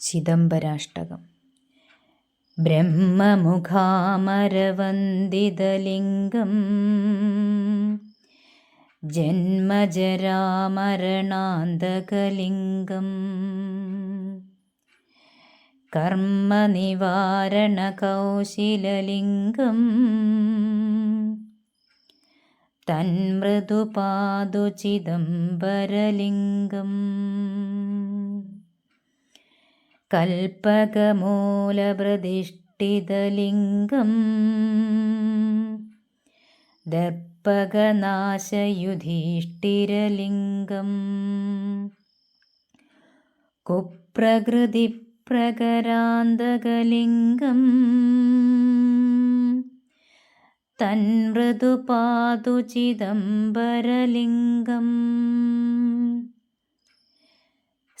ചിദംബരാഷ്ടകം. ബ്രഹ്മമുഖാമരവന്ദിതലിംഗം. ജന്മജരാമരണാന്തകലിംഗം. കർമ്മനിവാരണകൗശിലലിംഗം. തന്മൃദുപാതുചിദംബരലിംഗം कल्पकमूलप्रतिष्ठितलिङ्गम् दर्पकनाशयुधिष्ठिरलिङ्गम् कुप्रकृतिप्रकरान्तकलिङ्गम् तन्मृदुपादुचिदम्बरलिङ्गम्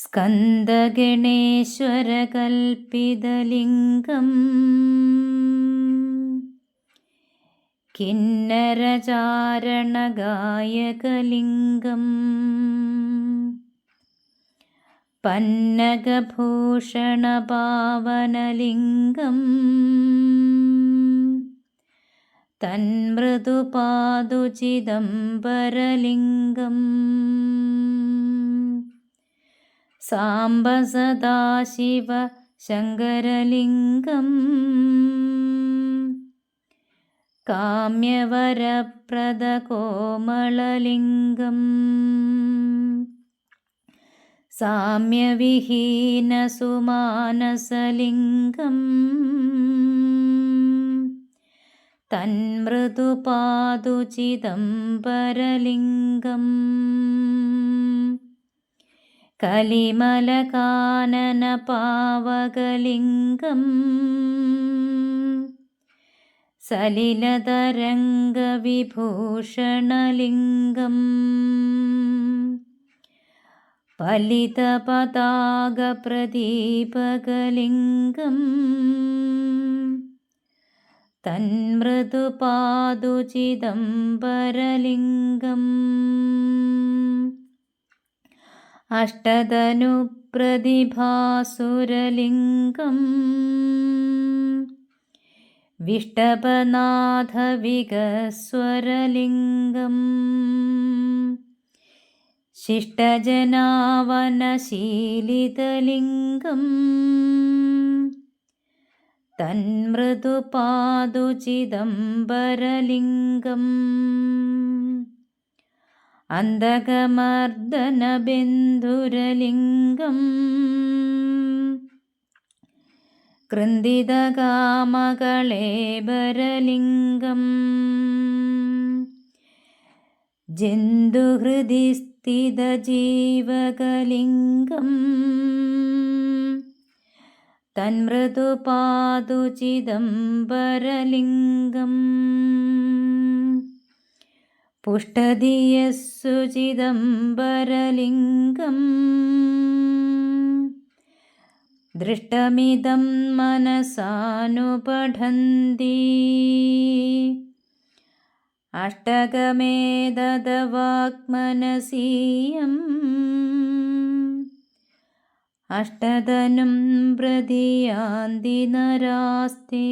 സ്കന്ദഗണേശ്വരകൽപ്പിതലിംഗം. കിന്നരചാരണഗായകലിംഗം. പന്നകഭൂഷണപാവനലിംഗം തന്മൃദുപാതുചിദംബരലിംഗം Samba Sadashiva Sankaralingam. കാമ്യവരപ്രദകോമളലിംഗം. സാമ്യവിഹീനസുമാനസലിംഗം. തന്മൃദുപാതുചിദംബരലിംഗം कलिमलकाननपावकलिङ्गम्। सलिलतरङ्गविभूषणलिङ्गम्। पलितपतागप्रदीपगलिङ्गम् तन्मृदुपादुचिदम्बरलिङ्गम्। अष्टदनुप्रतिभासुरलिङ्गम् विष्टपनाथविगस्वरलिङ्गम्। शिष्टजनावनशीलितलिङ्गम्। तन्मृदुपादुचिदम्बरलिङ्गम्। അന്തകമർദ്ദനബന്ധുരലിംഗം കൃന്ദിതകാമകളേബരലിംഗം ജന്തുഹൃദി സ്ഥിതജീവകലിംഗം തന്മൃദുപാതുചിദംബരലിംഗം പുഷ്ടധിയസ്സുചിദംബരലിംഗം ദൃഷ്ടമിതം മനസാനുപഠന്തി. അഷ്ടകമേതദവാക്മനസീയം. അഷ്ടതനും പ്രതിയാന്തി നരാസ്തേ.